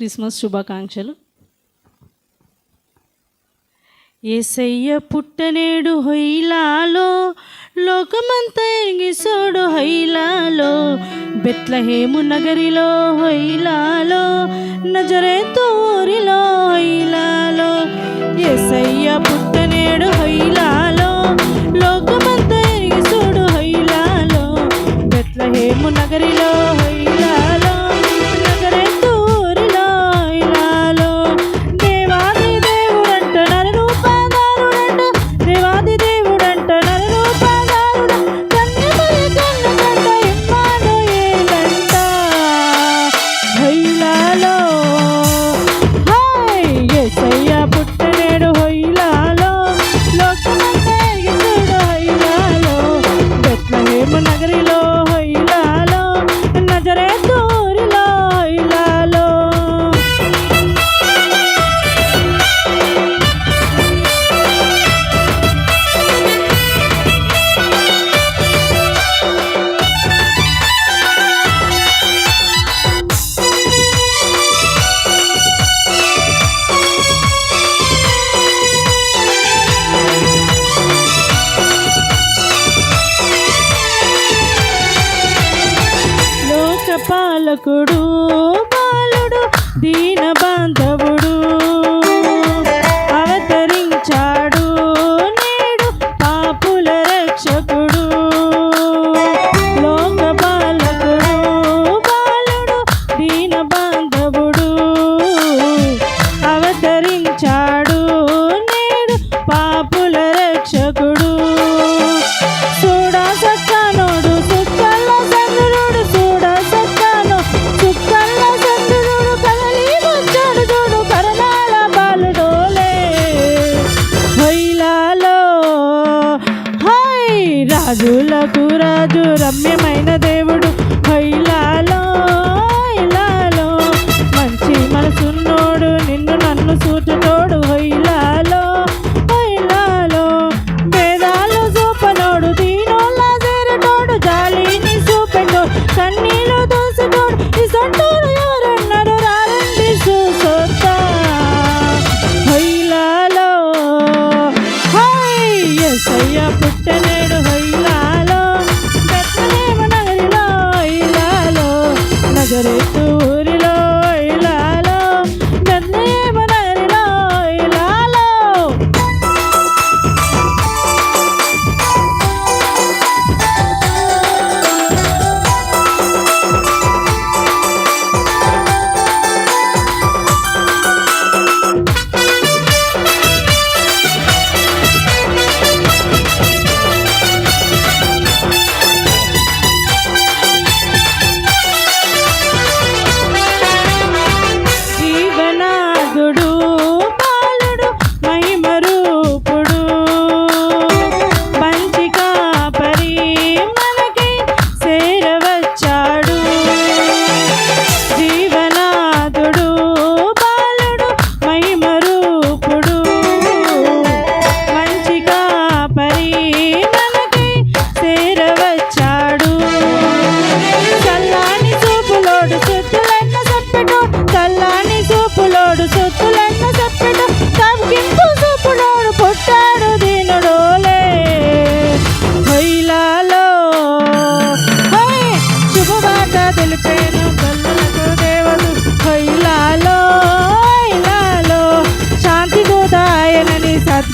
Christmas శుభాకాంక్షలు. ఏసయ్య పుట్టనేడు హొయిలాలో లోకమంతా ఎగిసోడు హొయిలాలో బెత్లహేము నగరిలో హొయిలాలో నజరేతు ఊరిలో హైలాలో ఏసయ్య పుట్టనేడు హొయిలాలో లోకమంతా ఎగిసోడు హొయిలాలో బెత్లహేము నగరిలో రక్షకుడు బాలుడు దీ అజులకు రాజు రమ్యమైనది.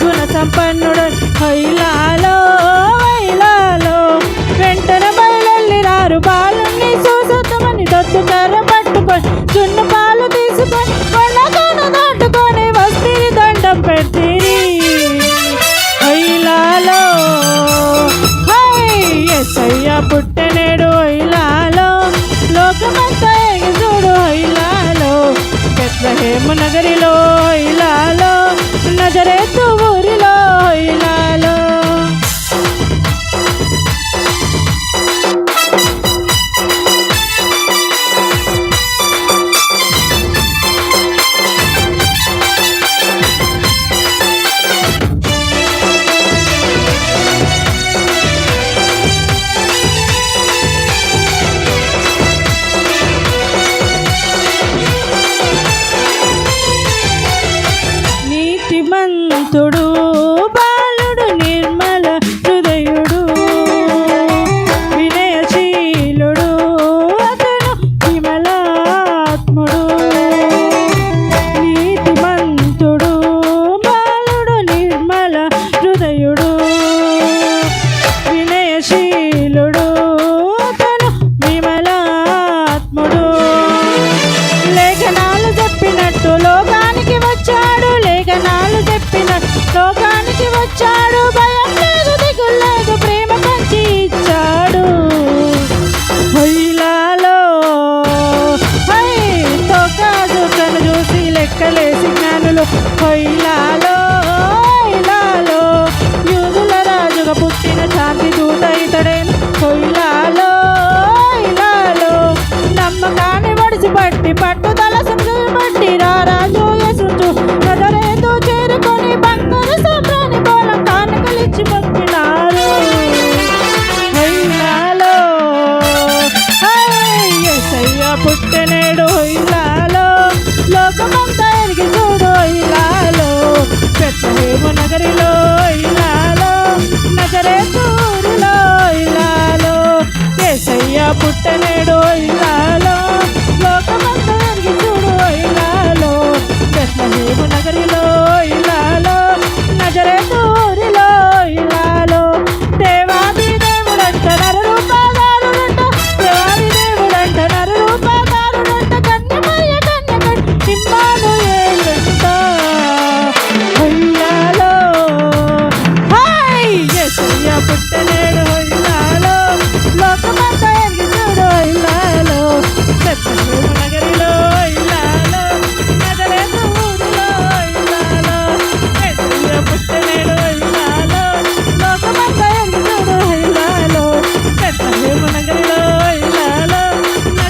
గుణ సంపన్నుడు హైలాలో వైలాలో. వెంటన బయలల్లి రారు బాలు సూసతమని దొత్తు కర్ర పట్టుకొని. చున్న పాలు తీసుకొని కొండకాన దాటుకొని వస్తే దండం పెట్టి హైలాలో అయ్యా పుట్టనేడు హైలాలో. లోకమంతా ఎగిసూడు హైలాలో. పెద్ద హేమ నగరిలో హైలాలో. నజరేతు ఊరిలో